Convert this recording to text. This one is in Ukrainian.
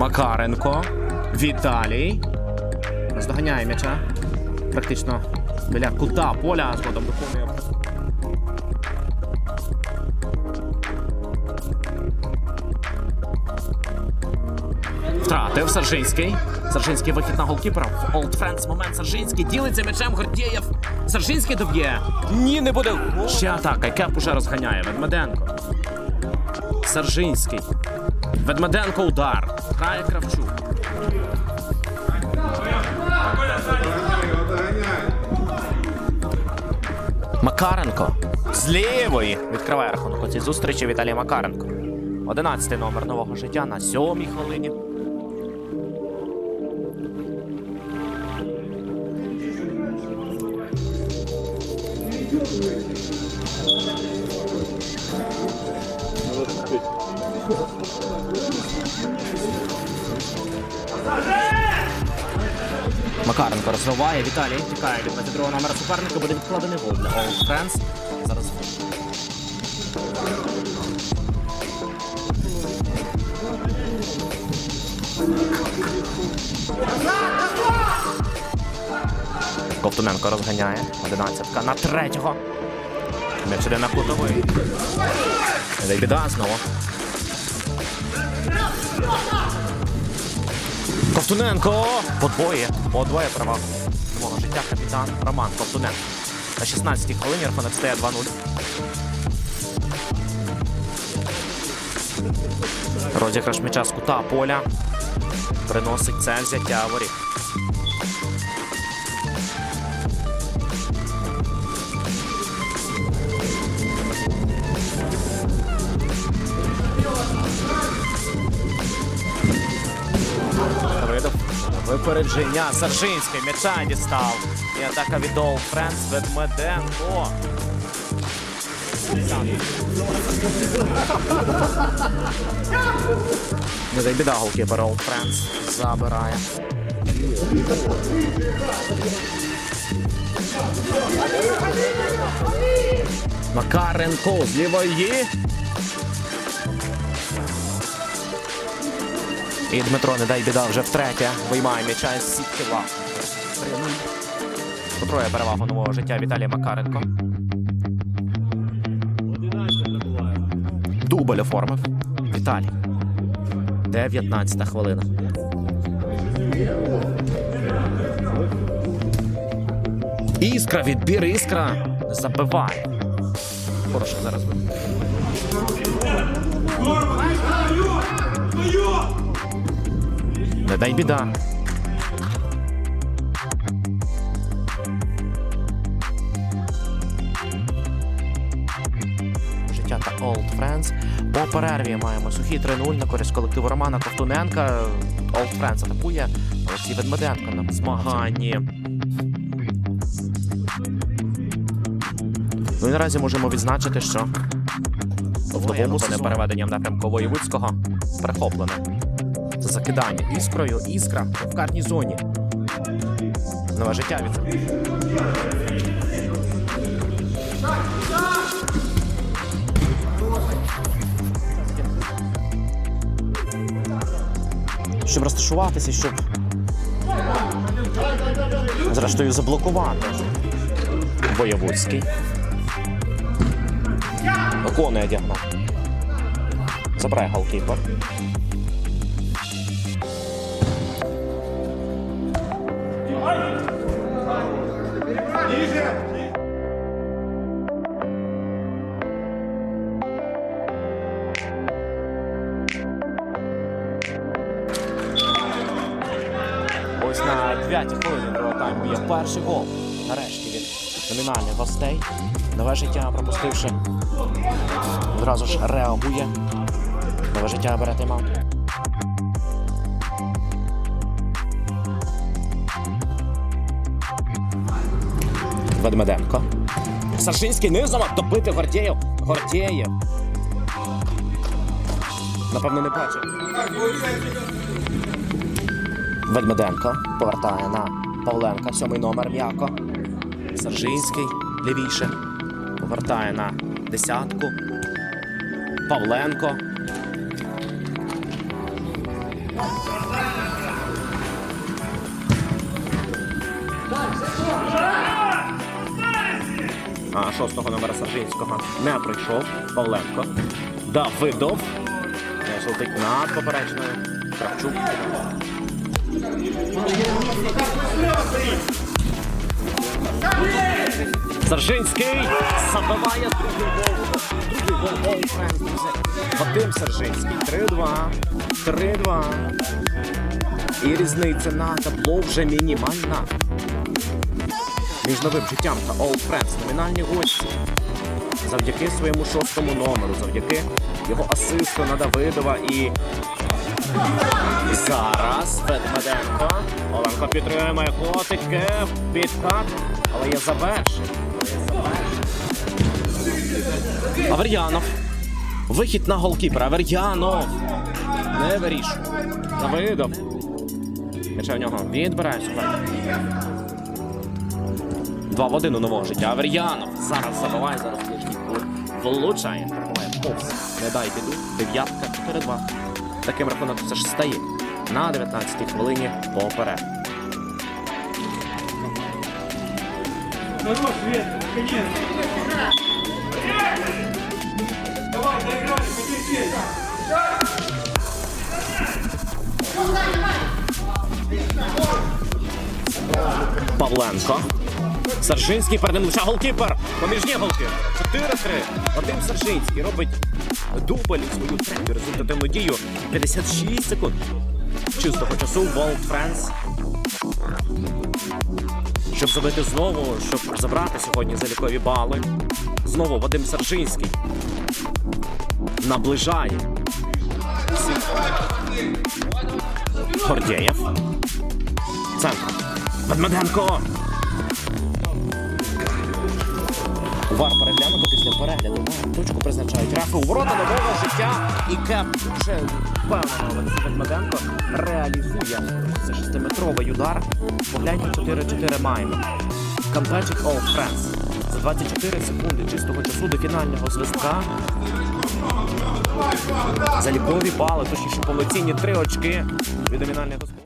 Макаренко. Віталій. Наздоганяє м'яча. Практично біля кута поля згодом виконує. Втратив Саржинський. Саржинський вихід на голкіпера. В Old Friends момент Саржинський ділиться м'ячем Гордєєв. Саржинський доб'є. Ні, не буде. Ще атака. Кеп уже розганяє. Ведмеденко. Саржинський. Ведмеденко удар. Грає Кравчук. Макаренко. З лівої відкриває рахунок у цій зустрічі Віталій Макаренко. Одинадцятий номер нового життя на сьомій хвилині. Макаренко розриває. Віталій тікає від 22 номера суперника. Буде відкладений гол для Old Friends. Зараз Ковтуненко розганяє. Одинадцятка на третього. М'яч іде на кутовий. Іде біда знову. Ковтуненко! Подвоє. Подвоє права. Нового життя капітан Роман Ковтуненко. На 16-й хвилині рахунок стає 2-0. Розіграш м'яча з кута поля. Приносить це взяття воріт. Випередження. Саржинський м'яча дістав. І атака від All Friends Ведмеденко. Не дай біда голкіпер All Friends забирає. Макаренко з лівої. І Дмитро не дай біда вже втретє. Виймає м'яча з сітки ла. Потроє перевагу нового життя Віталій Макаренко. Дубль оформив. Віталій. 19 хвилина. Іскра, відбір іскра. Забиває. Хорошо, зараз. Не дай біда. Життя та Old Friends. По перерві маємо сухі 3-0 на користь колективу Романа Ковтуненка. Old Friends атакує Олексій Ведмеденко на змаганні. Ну і наразі можемо відзначити, що автобусне переведенням напрямку Воєвудського перехоплене. Закидання іскрою, іскра в карній зоні. Нове життя від. Щоб розташуватися, щоб зрештою заблокувати. Воєвудський. Виконує діагноз. Забирає голкіпер. Ось на 9 хвилині другого тайму є перший гол. Нарешті від номінальних гостей. Нове життя пропустивши. Одразу ж реагує. Нове життя бере тайм-аут. Ведмеденко. Сашинський низом добити Гордєєв. Гордєєв. Напевно, не бачив. Ведмеденко повертає на Павленка. Сьомий номер м'яко. Саржинський лівіше. Повертає на десятку. Павленко. Шостого номера Саржинського не прийшов. Павленко. Давидов. М'яч летить над поперечною. Кравчук. Саржинський забиває другий гол. Вадим Саржинський. 3-2. 3-2. І різниця на табло вже мінімальна. Між новим життям та All Friends номінальні гості. Завдяки своєму шостому номеру, завдяки його асисту на Давидова і зараз Ведмеденко. Оленко підтримує котики, підкат, але завершення. Але. Авер'янов. Вихід на голкіпера. Авер'янов. Не вирішує. Давидов. Хоча в нього відбирає суперник. Два в один у нового життя. Авер'янов. Зараз забиває, зараз ближній кут. Влучає. Пробиває повз. Не дай біду. Дев'ятка, 4-2. Таким рахунок все ж стає. На 19-й хвилині поперед. Хорош, Свет, наконец. Давай, доиграли, потерпи. Павленко. Саржинський передивився голкіпер. Поміж голки. 4-3. Вадим Саржинський робить дубль свою третю результативну дію. 56 секунд. Чистого часу Волт Френс. Щоб забити знову, щоб забрати сьогодні залікові бали. Знову Вадим Саржинський. Наближає. Гордєєв. Центр. Ведмеденко. Вар переглянути після перегляду. Точку призначають. Рафи у ворота нового життя. І Кеп вже впевнено Ведмеденко реалізує це шестиметровий удар. Погляньте 4-4 маємо. Кампечик All Friends. За 24 секунди чистого часу до фінального свистка. Залікові бали, точніше повноцінні три очки від номінальних господарів.